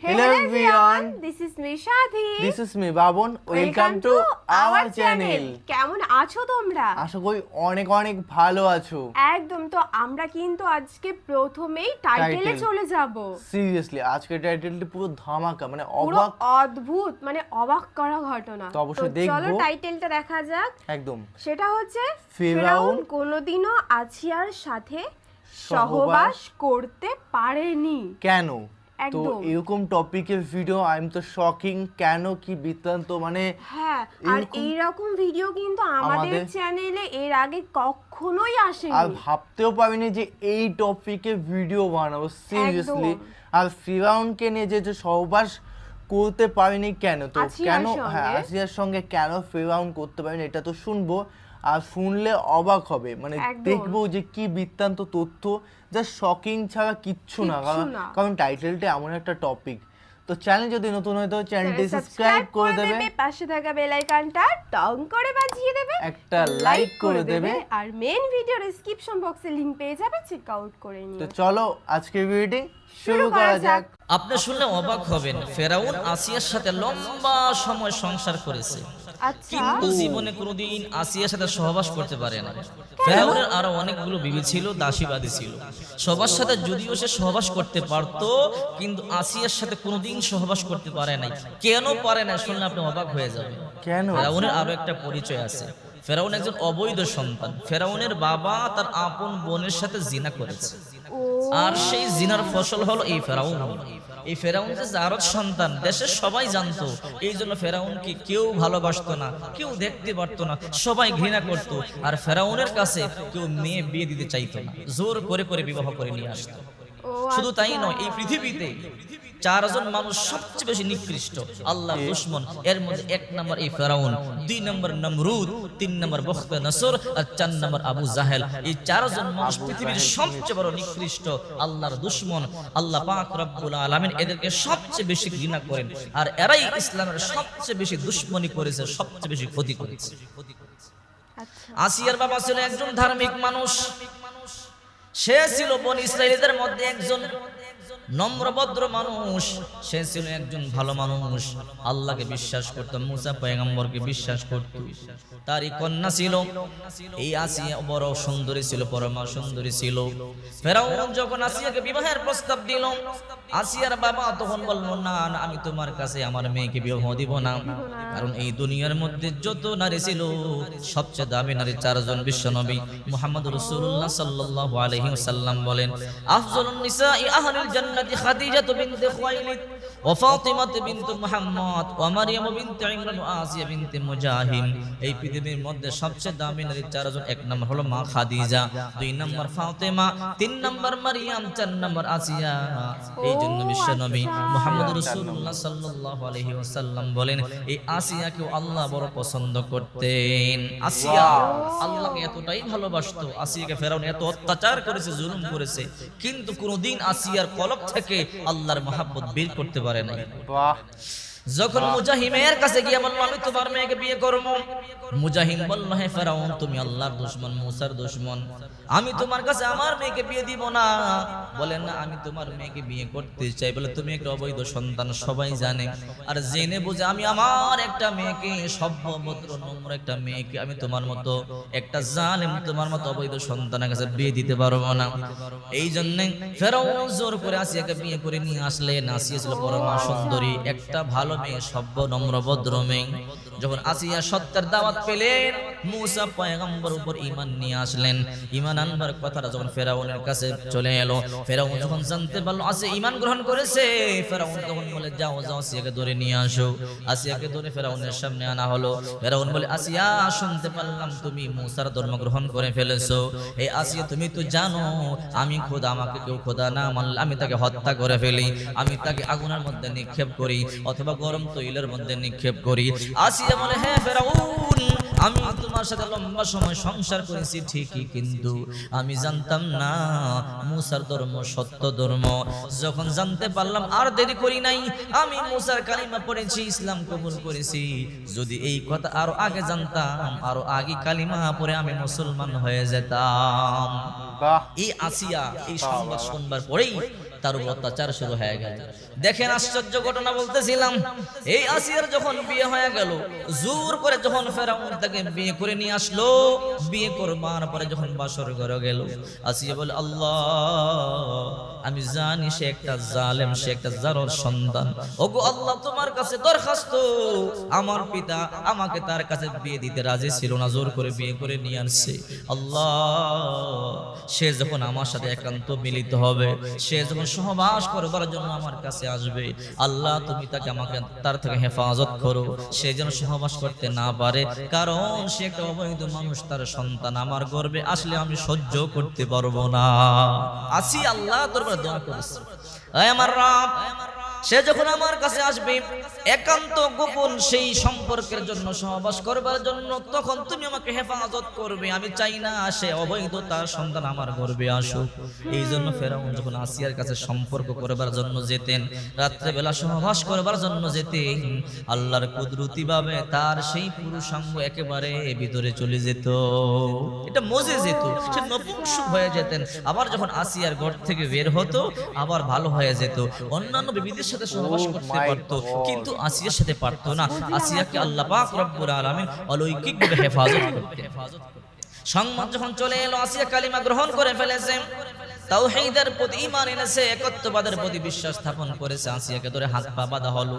Hello everyone, this is me Shadhi. this is me Babon. Welcome to our channel. কেমন আছো তোমরা? আশা করি অনেক অনেক ভালো আছো। একদম তো আমরা কিন্তু আজকে প্রথমেই টাইটেলে চলে যাব। সিরিয়াসলি আজকের টাইটেলটি পুরো ধামাকা মানে অবাক অদ্ভুত মানে অবাক করা ঘটনা। তো অবশ্যই তো চলো টাইটেলটা দেখা যাক। একদম। সেটা হচ্ছে ফেরাউন কোনোদিনও আসিয়ার সাথে সহবাস করতে পারেনি। কেন? তো এরকম টপিকের ভিডিও আই এম তো শকিং কেন কি বৃত্তান্ত মানে হ্যাঁ আর এইরকম ভিডিও কিন্তু আমাদের চ্যানেলে এর আগে কখনোই আর ভাবতেও পারিনি যে এই টপিকে ভিডিও বানাবো সিরিয়াসলি। আর ফিরাউনকে নিয়ে যে যে সহবাস করতে পারিনি কেন? তো কেন? হ্যাঁ আসিয়ার সঙ্গে কেন ফিরাউন করতে পারিনি এটা তো শুনব। আর শুনলে অবাক হবে। মানে দেখব যে কি বৃত্তান্ত তথ্য যা শকিং ছাড়া কিচ্ছু না। কারণ কারণ টাইটেলটা এমন একটা টপিক তো চ্যানেল যদি নতুন হয় তো চ্যানেলটি সাবস্ক্রাইব করে দেবে। পাশে থাকা বেল আইকনটা টং করে বাজিয়ে দেবে একটা লাইক করে দেবে আর মেন ভিডিও ডেসক্রিপশন বক্সে লিংক পেয়ে যাবে চেক আউট করে তো চলো আজকের ভিডিওটি শুরু করা যাক। আপনি শুনলে অবাক হবেন ফেরাউন আসিয়ার সাথে লম্বা সময় সংসার করেছে। কিন্তু জীবনে কোনোদিন আসিয়ার সাথে সহবাস করতে পারে না। ফেরাউনের আরও অনেকগুলো বিবি ছিল দাসীবাদী ছিল। সবার সাথে যদিও সে সহবাস করতে পারতো কিন্তু আসিয়ার সাথে কোনোদিন সহবাস করতে পারে নাই। কেন পারে না শুনলে আপনি অবাক হয়ে যাবেন। কেন? ফেরাউনের আরও একটা পরিচয় আছে। ফেরাউন একজন অবৈধ সন্তান। ফেরাউনের বাবা তার আপন বোনের সাথে জিনা করেছে। আর সেই জিনার ফসল হলো এই ফেরাউন। এই ফেরাউন যে জারদ সন্তান দেশের সবাই জানতো, এই জন্য ফেরাউনকে কেউ ভালোবাসত না, কেউ দেখতে পারত না, সবাই ঘৃণা করত, আর ফেরাউনের কাছে কেউ মেয়ে বিয়ে দিতে চাইতো না। জোর করে করে বিবাহ করে নিয়ে আসতো। শুধু তাই আচ্ছা। নয় এই পৃথিবীতে চারজন মানুষ সবচেয়ে বেশি নিকৃষ্ট। আল্লাহ দুশ্মন এর মধ্যে এক নম্বর এই ফেরাউন দুই নম্বর নমরুদ তিন নম্বর বখতে নসর আর চার নম্বর আবু জাহেল। এই চারজন মানুষ পৃথিবীর সবচেয়ে বড় নিকৃষ্ট আল্লাহর দুশ্মন আল্লাহ পাক রব্বুল আলামিন এদেরকে সবচেয়ে বেশি ঘৃণা করেন। আর এরাই ইসলামের সবচেয়ে বেশি দুশ্মনী করেছে সবচেয়ে বেশি ক্ষতি করেছে। আচ্ছা। আসিয়ার বাবা ছিল একজন ধার্মিক মানুষ। সে ছিল বন ইসরায়েলদের মধ্যে একজন নম্রভদ্র মানুষ, সে ছিল একজন ভালো মানুষ। আল্লাহকে বিশ্বাস করত, মুসা পয়গম্বরকে বিশ্বাস করত। তারই কন্যা ছিল। এই আসিয়া বড় সুন্দরী ছিল, পরমা সুন্দরী ছিল। ফেরাউন যখন আসিয়াকে বিবাহের প্রস্তাব দিল, আসিয়ার বাবা তখন না আমি তোমার কাছে আমার মেয়েকে বিবাহ দিব না। কারণ এই দুনিয়ার মধ্যে যত নারী ছিল, সবচেয়ে দামি নারী চারজন বিশ্বনবী মুহাম্মদ রাসূলুল্লাহ সাল্লাল্লাহু আলাইহি ওয়াসাল্লাম বলেন, আফজালুন আহলিল জান্নাতি খাদিজা বিনতে খুয়াইলিদ ওয়া ওয়া ইমরান ওয়া আসিয়া বিনতে মুজাহিম এই পৃথিবীর মধ্যে সবচেয়ে দামি নারী চারজন, এক নম্বর হলো মা খাদিজা, দুই নম্বর তিন নম্বর চার নম্বর আসিয়া এই জন্য। মুহাম্মদ রাসূলুল্লাহ সাল্লাল্লাহু আলাইহি ওয়াসাল্লাম বলেন, এই আসিয়াকে আল্লাহ বড় পছন্দ করতেন আসিয়া আল্লাহকে এতটাই ভালোবাসতো, আসিয়াকে ফেরাউন এত অত্যাচার করেছে, জুলুম করেছে, কিন্তু কোনোদিন আসিয়ার কলব থেকে আল্লাহর মহাব্বত বের করতে পারে নাই। যখন মুজাহিমের কাছে গিয়ে বলল, আমি তোমার মেয়েকে বিয়ে করব। মুজাহিম বলল, হে ফেরাউন, তুমি আল্লাহর দুশমন, মুসার দুশমন। আমি তোমার কাছে আমার মেয়েকে বিয়ে দিব না। বলেন না, আমি তোমার মেয়েকে বিয়ে করতে চাই। বলে, তুমি একটা অবৈধ সন্তান, সবাই জানে। আর জেনে বুঝে আমি আমার একটা মেয়েকে, সভ্যভদ্র, নম্র একটা মেয়েকে আমি তোমার মতো, একটা জালেম তোমার মতো অবৈধ সন্তানের কাছে বিয়ে দিতে পারব না। এই জন্য ফেরাউন জোর করে আসিয়াকে বিয়ে করে নিয়ে আসলেন। আসিয়া ছিল পরমা সুন্দরী, একটা ভালো মেয়ে সভ্য নম্র ভদ্র মেয়ে যখন আসিয়া সত্যের দাওয়াত পেলেন, মুসা পয়গম্বর উপর ঈমান নিয়ে আসলেন। ঈমান আনবার কথাটা যখন ফেরাউনের কাছে চলে এলো, ফেরাউন যখন জানতে পারল, আসে, ঈমান গ্রহণ করেছে। ফেরাউন তখন বলে, যাও যাও, আসিয়াকে ধরে নিয়ে আসো। আসিয়াকে ধরে ফেরাউনের সামনে আনা হলো। ফেরাউন বলে, আসিয়া, শুনতে পারলাম তুমি মুসার ধর্ম গ্রহণ করে ফেলেছো। এই আসিয়া, তুমি তো জানো, আমি খোদা, আমাকে কেউ খোদা না মানলে, আমি তাকে হত্যা করে ফেলি। আমি তাকে আগুনের মধ্যে নিক্ষেপ করি, অথবা গরম তৈলের মধ্যে নিক্ষেপ করি। আসিয়া বলে হ্যাঁ ফেরাউন আমি তোমার সাথে লম্বা সময় সংসার করেছি ঠিকই কিন্তু আমি জানতাম না মুসার ধর্ম সত্য ধর্ম। যখন জানতে পারলাম আর দেরি করি নাই আমি মুসার কালিমা পড়েছি ইসলাম কবুল করেছি। যদি এই কথা আরও আগে জানতাম আরও আগে কালিমা পরে আমি মুসলমান হয়ে যেতাম। এই আসিয়া এই সংবাদ শুনবার পরেই তার উপর অত্যাচার শুরু হয়ে গেল। দেখেন আশ্চর্য ঘটনা বলতেছিলাম, এই আসিয়ার যখন বিয়ে হয়ে গেল, জোর করে যখন ফেরাউন তাকে বিয়ে করে নিয়ে আসলো, বিয়ে করবার পরে যখন বাসর ঘরে গেল, আসিয়া বলে, আল্লাহ, আমি জানি সে একটা জালেম, সে একটা জারর সন্তান। ওগো আল্লাহ, তোমার কাছে দরখাস্ত। আমার পিতা আমাকে তার কাছে বিয়ে দিতে রাজি ছিল না, জোর করে বিয়ে করে নিয়ে আসছে। আল্লাহ, সে যখন আমার সাথে একান্ত মিলিত হবে, সে যখন সহবাস করবার জন্য আমার কাছে আসবে। আল্লাহ, তুমি তাকে আমাকে, তার থেকে হেফাজত করো। সে যেন সহবাস করতে না পারে, কারণ সে একটা অবৈধ মানুষ, তার সন্তান আমার গর্বে আসলে আমি সহ্য করতে পারব না। আসি আল্লাহ তোর দোয়া করেছে আমার রাব সে যখন আমার কাছে আসবে, একান্ত গোপন সেই সম্পর্কের জন্য সহবাস করবার জন্য, তখন তুমি আমাকে হেফাজত করবে। আমি চাই না সে অবৈধ তার সন্তান আমার গর্বে আসুক। এই জন্য ফেরাউন যখন আসিয়ার কাছে সম্পর্ক করবার জন্য যেতেন, রাত্রেবেলা সহবাস করবার জন্য যেতেন, আল্লাহর কুদরতি ভাবে তার সেই পুরুষাঙ্গ একেবারে ভিতরে চলে যেত। এটা মজে যেত, সে নপুংসক হয়ে যেতেন। আবার যখন আসিয়ার ঘর থেকে বের হতো, আবার ভালো হয়ে যেত। অন্যান্য বিবিদের সাথে সহবাস Oh করতে পারতো। কিন্তু আসিয়ার সাথে পারতো না। আসিয়াকে আল্লাহ পাক রব্বুল আলামিন অলৌকিকভাবে হেফাজত করতে সংবাদ যখন চলে এলো আসিয়া কালিমা গ্রহণ করে ফেলেছে তাওহীদের প্রতি ঈমান এনেছে, একত্ববাদের প্রতি বিশ্বাস স্থাপন করেছে। আসিয়াকে ধরে হাত পা বাঁধা হলো।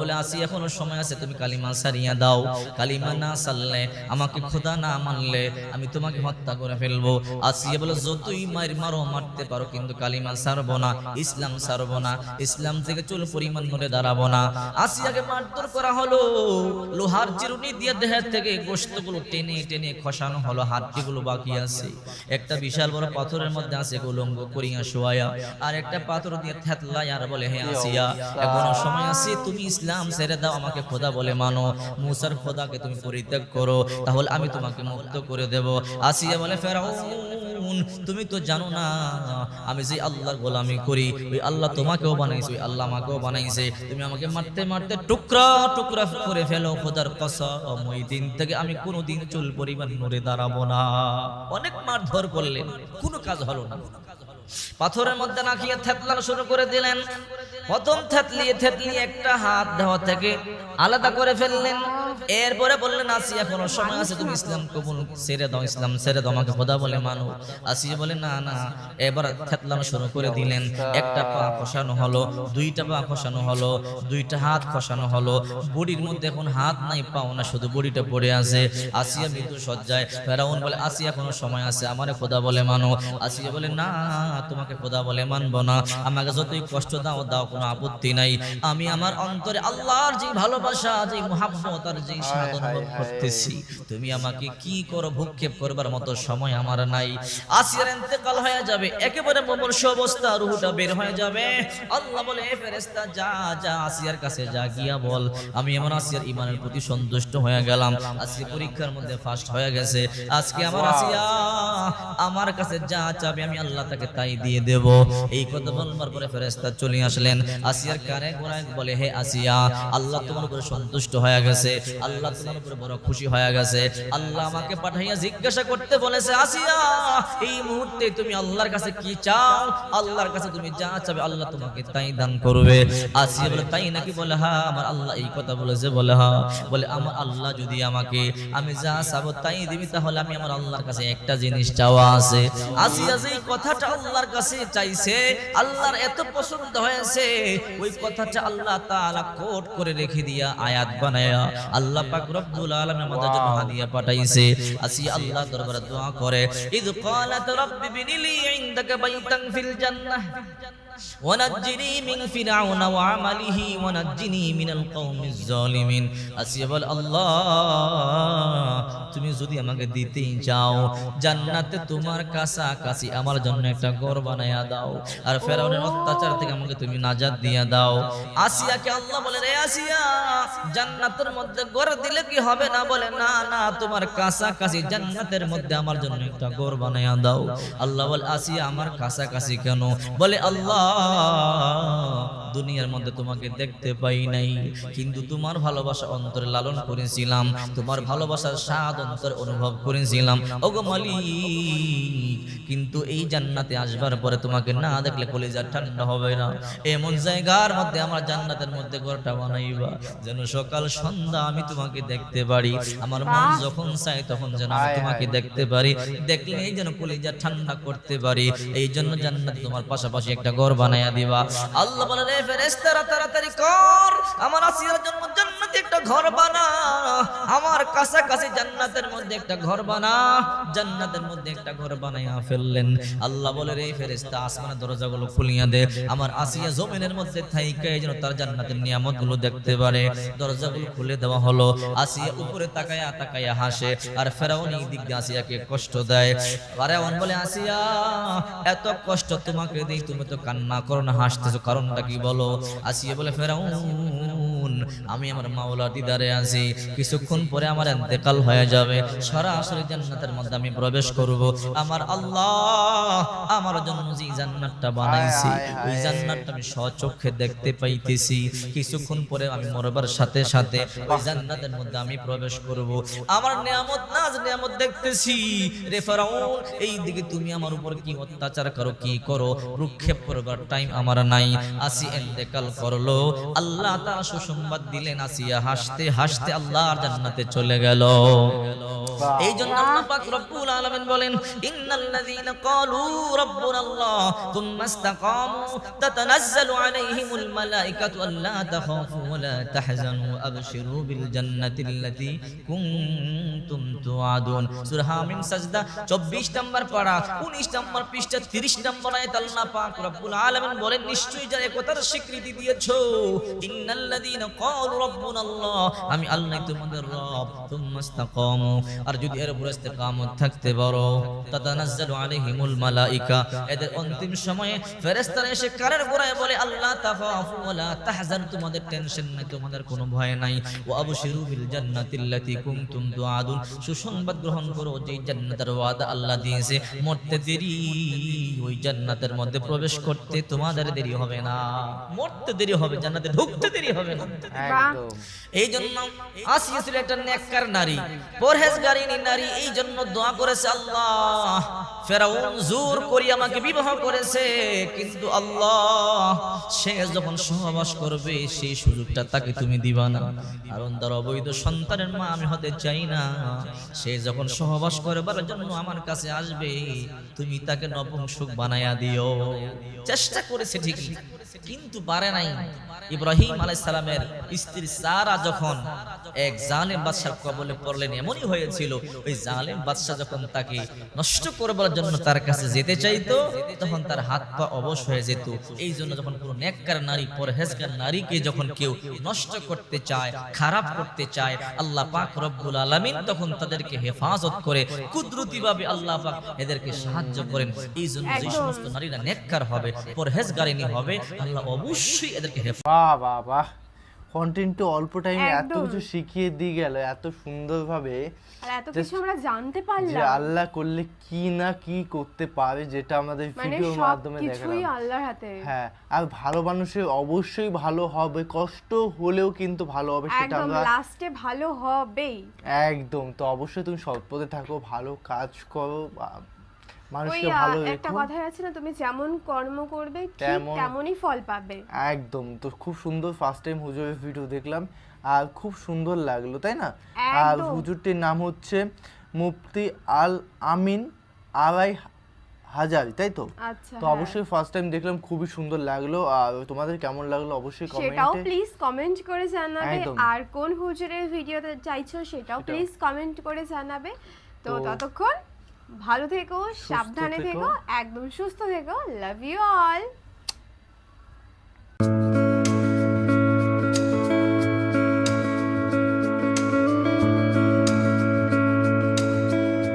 বলে আসিয়া এখনও সময় আছে, তুমি কালিমা সারিয়া দাও। কালিমা না সারলে আমাকে খোদা না মানলে, আমি তোমাকে হত্যা করে ফেলব। আসিয়া বলে, যতই মার মারো, মারতে পারো, কিন্তু কালিমা সারবো না, ইসলাম সারবো না, ইসলাম থেকে চুল পরিমাণ নড়ে দাঁড়াবো না। আসিয়াকে মারধর করা হলো। লোহার চিরুনি দিয়ে দেহের থেকে গোশতগুলো টেনে টেনে খসানো হলো, হাড্ডিগুলো বাকি আছে। একটা বিশাল বড় পাথরের মধ্যে আছে উলঙ্গ করিয়া শোয়া আর একটা পাথর দিয়ে থেতলাই আর বলে হে আসিয়া এখনও সময় আছে তুমি ইসলাম ছেড়ে দাও আমাকে খোদা বলে মানো। মুসার খোদাকে তুমি পরিত্যাগ করো তাহলে আমি তোমাকে মুক্ত করে দেব। আসিয়া বলে ফেরাউন তুমি তো জানো না আমি যে আল্লাহর গোলামি করি ওই আল্লাহ তোমাকেও বানাইছে ওই আল্লাহ আমাকেও বানাইছে। তুমি আমাকে মারতে মারতে টুকরা টুকরা করে ফেলো খোদার কসম। ওই দিন থেকে আমি কোনোদিন চুল পরিমাণ নড়ে দাঁড়াবো না। অনেক মারধর করলেন কোনো কাজ হলো না। cabrón. পাথরের মধ্যে নাকিয়ে থেতলানো শুরু করে দিলেন। প্রথম থেতলিয়ে থেতলিয়ে একটা হাত দেওয়া থেকে আলাদা করে ফেললেন। এরপরে বললেন, আসি, এখনও সময় আছে, তুমি ইসলাম কবুল ছেড়ে দাও, ইসলাম ছেড়ে দাও, আমাকে খোদা বলে মানো। আসিয়া বলে, না না। এবার থেতলানো শুরু করে দিলেন। একটা পা খসানো হলো, দুইটা পা খসানো হলো, দুইটা হাত খসানো হলো। বডির মধ্যে এখন হাত নাই, পাও না, শুধু বডিটা পড়ে আছে। আসিয়া মৃত্যু সজ্জায় ফেরাউন বলে, আসি, এখনও সময় আছে, আমারে খোদা বলে মানো। আসিয়া বলে, না তোমাকে খোদা বলে মানবো না। আমাকে যতই কষ্ট দাও দাও কোনো আপত্তি নাই। আমি আমার অন্তরে আল্লাহর যে ভালোবাসা যে মহাব্বত আর যে অনুভব করতেছি তুমি আমাকে কি করো ভূক্ষেপ করবার মতো সময় আমার নাই। আসিয়ার ইন্তেকাল হয়ে যাবে একেবারে মমর্ষ অবস্থা রুহটা বের হয়ে যাবে। আল্লাহ বলে এ ফেরেশতা যা যা আসিয়ার কাছে যা গিয়া বল। আমি এমন আসিয়ার ইমানের প্রতি সন্তুষ্ট হয়ে গেলাম। আজকে পরীক্ষার মধ্যে ফার্স্ট হয়ে গেছে। আজকে আমার আসিয়া আমার কাছে যা চাবে আমি আল্লাহ তাকে তাই দিয়ে দেব। এই কথা বলবার পরে ফেরেশতা চলে আসলেন। আসিয়ার কানে গোড়ায় বলে, হে আসিয়া, আল্লাহ তোমার উপরে সন্তুষ্ট হয়ে গেছে। আল্লাহ তোমার উপরে বড় খুশি হয়ে গেছে। আল্লাহ আমাকে পাঠাইয়া জিজ্ঞাসা করতে বলেছে, আসিয়া, এই মুহূর্তে তুমি আল্লাহর কাছে কি চাও? আল্লাহর কাছে তুমি যা চাবে, আল্লাহ তোমাকে তাই দান করবে। আসিয়া বলে, তাই নাকি? বলে হ্যাঁ আমার আল্লাহ এই কথা বলেছে। বলে হ্যাঁ বলে, আমার আল্লাহ যদি আমাকে, আমি যা চাবো তাই দিবি, তাহলে আমি আমার আল্লাহর কাছে একটা জিনিস চাওয়া আছে। আসিয়া যে কথাটা আল্লাহর কাছে চাইছে, আল্লাহর এত পছন্দ হয়েছে, ওই কথাটা আল্লাহ তাআলা কোট করে রেখে দিয়া আয়াত বানায়া আল্লাহ পাক রব্বুল আলামিন আমাদের জন্য হাদিয়া পাঠাইছে। আসি আল্লাহ দরবারে দোয়া করে, ইদ ক্বালাত রাব্বি বিনিলি ইনদাকা বাইতান ফিল জান্নাহ। ونجني من فرعون وعمله ونجني من القوم الظالمين আসিয়া বল আল্লাহ তুমি যদি আমাকে দিতেই চাও জান্নাতে তোমার কাছাকাছি আমার জন্য একটা ঘর বানায়া দাও আর ফেরাউনের অত্যাচার থেকে আমাকে তুমি নাজাত দিয়া দাও আসিয়াকে আল্লাহ বলে রে আসিয়া জান্নাতের মধ্যে ঘর দিলে কি হবে না বলে না না তোমার কাছাকাছি জান্নাতের মধ্যে আমার জন্য একটা ঘর বানায়া দাও আল্লাহ বলে আসিয়া আমার কাছাকাছি কেন বলে আল্লাহ আল্লাহ দুনিয়ার মধ্যে তোমাকে দেখতে পাই নাই। কিন্তু তোমার ভালোবাসা অন্তরে লালন করেছিলাম, তোমার ভালোবাসার স্বাদ অন্তরে অনুভব করেছিলাম। ওগো মালিক, কিন্তু এই জান্নাতে আসবার পরে তোমাকে না দেখলে কলিজা ঠান্ডা হবে না। এমন জায়গার মধ্যে আমার জান্নাতের মধ্যে ঘরটা বানাইবা, যেন সকাল সন্ধ্যা আমি তোমাকে দেখতে পারি। আমার মন যখন চাই তখন যেন আমি তোমাকে দেখতে পারি। দেখলেই যেন কলিজা ঠান্ডা করতে পারি। এই জন্য জান্নাত তোমার পাশাপাশি একটা ঘর বানাইয়া দিবা। আল্লাহ বলে তাড়াতাড়ি কর। আমার আসিয়ার একটা ঘর বানা। আমার কাছাকাছি জান্নাতের মধ্যে একটা ঘর বানা। জান্নাতের মধ্যে একটা ঘর বানাইয়া ফেললেন। আল্লাহ বলে রে ফেরেশতা, আসমানের খুলিয়া দে। আমার আসিয়া জমিনের মধ্যে থাইকে যেন তার জান্নাতের নিয়ামতগুলো দেখতে পারে। দরজাগুলো খুলে দেওয়া হলো। আসিয়া উপরে তাকায়া তাকায়া হাসে। আর ফেরাউন এই দিক দিয়ে আসিয়াকে কষ্ট দেয়। ফেরাউন বলে, আসিয়া, এত কষ্ট তোমাকে দেই, তুমি তো কান্না করো না, হাসতেছো, কারণটা কি বলো? আসিয়া বলে ফেরাউন। আমি আমার মাওলা দিদারে আছি। কিছুক্ষণ পরে আমার ইন্তেকাল হয়ে যাবে। সরাসরি জান্নাতের মধ্যে আমি প্রবেশ করব। আমার আল্লাহ আমার জন্য যে জান্নাতটা বানাইছি ওই জান্নাতটা আমি স্বচক্ষে দেখতে পাইতেছি। কিছুক্ষণ পরে আমি মরবার সাথে সাথে ওই জান্নাতের মধ্যে আমি প্রবেশ করব। আমার নিয়ামত নাজ নিয়ামত দেখতেছি। রে ফেরাউন এই দিকে তুমি আমার উপর কি অত্যাচার করো কি করো? রুক্ষেপ করবার টাইম আমার নাই। আসি ইন্তেকাল করল। আল্লাহ তাআলা সুসংবাদ দিলেন আসিয়া হাসতে হাসতে আল্লাহর জান্নাতে চলে গেল। এই জন্য আল্লাহ পাক রব্বুল আলামিন বলেন, ইন্নাল্লাযীনা ক্বালু রাব্বুনাল্লাহ থুম্মা ইসতাকামু আলাইহিমুল মালাইকাতু আল্লা তাখাফু ওয়া লা তাহজানু, আবশিরু বিল জান্নাতি আল্লাতী কুনতুম তুআদুন। সূরা হামিম, সাজদা 24 নম্বর পারা 19 নম্বর পৃষ্ঠা 30 নম্বর আয়াত আল্লাহ পাক রব্বুল আলামিন বলেন, নিশ্চয়ই যারা একতার স্বীকৃতি দিয়েছ, ইন্নাল্লাযীনা ক্বালু রাব্বুনাল্লাহ, আমি আল্লাহ তোমাদের রব থুম্মা ইসতাকামু। আর যদি এর উপর ইস্তেকামত থাকতে পারো তাতানাজ্জালু আলাইহিমুল মালাইকা। এদের অন্তিম সময়ে ফেরেশতারা এসে কানের গোড়ায় বলে আল্লাহ তাখাফু ওয়ালা তাহজান তোমাদের টেনশন নাই তোমাদের কোনো ভয় নাই। ওয়া আবশিরু বিল জান্নাতিল্লাতী কুনতুম তুআদুন সুসংবাদ গ্রহণ করো যে জান্নাতের ওয়াদা আল্লাহ দিয়েছে মরতে দেরি ওই জান্নাতের মধ্যে প্রবেশ করতে তোমাদের দেরি হবে না। মরতে দেরি হবে জান্নাতে ঢুকতে দেরি হবে না। একদম। এই জন্য আসিয়া ছিল একটা নেককার নারী পরহেজগারিনী নারী এই জন্য দোয়া করেছে আল্লাহ। ফেরাউন জোর করি আমাকে বিবাহ করেছে, কিন্তু আল্লাহ, সে যখন সহবাস করবে, সেই সুযোগটা তাকে তুমি দিবা না। কারণ তার অবৈধ সন্তানের মা আমি হতে চাই না। সে যখন সহবাস করবার জন্য আমার কাছে আসবে, তুমি তাকে নপুংসুক বানায়া দিও। চেষ্টা করেছে ঠিকই। কিন্তু পারে নাই। ইব্রাহিম আলাইহিস সালামের স্ত্রী সারা যখন এক জালেম বাদশার কবলে পড়লেন এমনই হয়েছিল ওই জালেম বাদশা যখন তাকে নষ্ট করবার জন্য তার কাছে যেতে চাইতো তখন তার হাত পা অবশ হয়ে যেত। এই জন্য যখন কোনো নেককার নারী পরহেজগার নারীকে যখন কেউ নষ্ট করতে চায় খারাপ করতে চায় আল্লাহ পাক রব্বুল আলামিন তখন তাদেরকে হেফাজত করে কুদরতিভাবে আল্লাহ পাক এদেরকে সাহায্য করেন। এই জন্য যে সমস্ত নারীরা নেককার হবে পরহেজগারিনী হবে আল্লাহ অবশ্যই এদেরকে হেফাজত বাহ বাহ বাহ। কন্টেন্ট অল্প টাইমে এত কিছু শিখিয়ে দিয়ে গেল এত সুন্দরভাবে। আর এত কিছু আমরা জানতে যে আল্লাহ করলে কি না কি করতে পারে যেটা আমাদের মানে ভিডিওর সব মাধ্যমে কিছুই দেখালাম আল্লাহর হাতে। হ্যাঁ আর ভালো মানুষের অবশ্যই ভালো হবে কষ্ট হলেও কিন্তু ভালো হবে সেটা একদম লাস্টে ভালো হবেই। একদম তো অবশ্যই তুমি সৎপথে থাকো ভালো কাজ করো মানুষকে ভালো একটা রেখো কথা আছে না তুমি যেমন কর্ম করবে ঠিক তেমনই ফল পাবে। একদম তো খুব সুন্দর ফার্স্ট টাইম হুজুরের ভিডিও দেখলাম আর খুব সুন্দর লাগল তাই না? আর হুজুরটির নাম হচ্ছে মুফতি আল আমিন আড়াই হাজারি তাই তো? আচ্ছা তো হ্যাঁ। অবশ্যই ফার্স্ট টাইম দেখলাম খুবই সুন্দর লাগল আর তোমাদের কেমন লাগল অবশ্যই সেটাও প্লিজ কমেন্ট করে জানাবে। আর কোন হুজুরের ভিডিওতে চাইছো সেটাও প্লিজ কমেন্ট করে জানাবে। তো- ততক্ষণ ভালো থেকো সাবধানে থেকো। একদম সুস্থ থেকো। Love you all